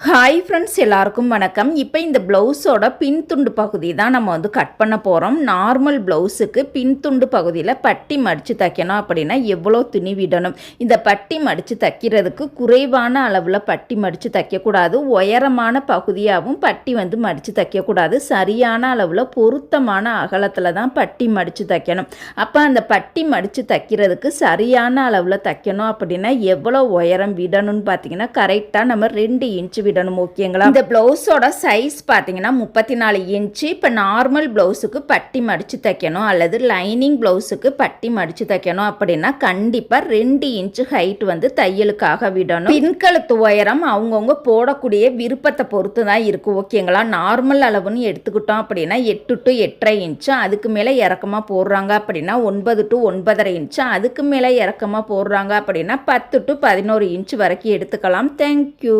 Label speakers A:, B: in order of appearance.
A: Hi friends எல்லாருக்கும் வணக்கம். இப்போ இந்த ப்ளவுஸோட பின்துண்டு பகுதி தான் நம்ம வந்து கட் பண்ண போகிறோம் நார்மல் ப்ளவுஸுக்கு பின்துண்டு பகுதியில் பட்டி மடித்து தைக்கணும் அப்படின்னா எவ்வளோ துணி விடணும்? இந்த பட்டி மடித்து தைக்கிறதுக்கு குறைவான அளவில் பட்டி மடித்து தைக்கக்கூடாது. உயரமான பகுதியாகவும் பட்டி வந்து மடித்து தைக்கக்கூடாது. சரியான அளவில் பொருத்தமான அகலத்தில் தான் பட்டி மடித்து தைக்கணும். அப்போ அந்த பட்டி மடித்து தைக்கிறதுக்கு சரியான அளவில் தைக்கணும் அப்படின்னா எவ்வளோ உயரம் விடணும்னு பார்த்தீங்கன்னா கரெக்டாக நம்ம ரெண்டு இன்ச்சு விடணும் ஓகேங்களா? இந்த ப்ளவுஸோட சைஸ் பார்த்தீங்கன்னா முப்பத்தி நாலு இன்ச்சு இப்போ நார்மல் ப்ளவுஸுக்கு பட்டி மடித்து தைக்கணும் அல்லது லைனிங் ப்ளவுஸுக்கு பட்டி மடித்து தைக்கணும் அப்படின்னா கண்டிப்பாக ரெண்டு இன்ச்சு ஹைட் வந்து தையலுக்காக விடணும். பின்கழுத்து உயரம் அவங்கவுங்க போடக்கூடிய விருப்பத்தை பொறுத்து தான் இருக்குது ஓகேங்களா? நார்மல் அளவுன்னு எடுத்துக்கிட்டோம் அப்படின்னா எட்டு டு எட்டரை இன்ச்சு அதுக்கு மேலே இறக்கமாக போடுறாங்க அப்படின்னா ஒன்பது டு ஒன்பதரை இன்ச்சு அதுக்கு மேலே இறக்கமாக போடுறாங்க அப்படின்னா பத்து டு பதினோரு இன்ச்சு வரைக்கும் எடுத்துக்கலாம். தேங்க்யூ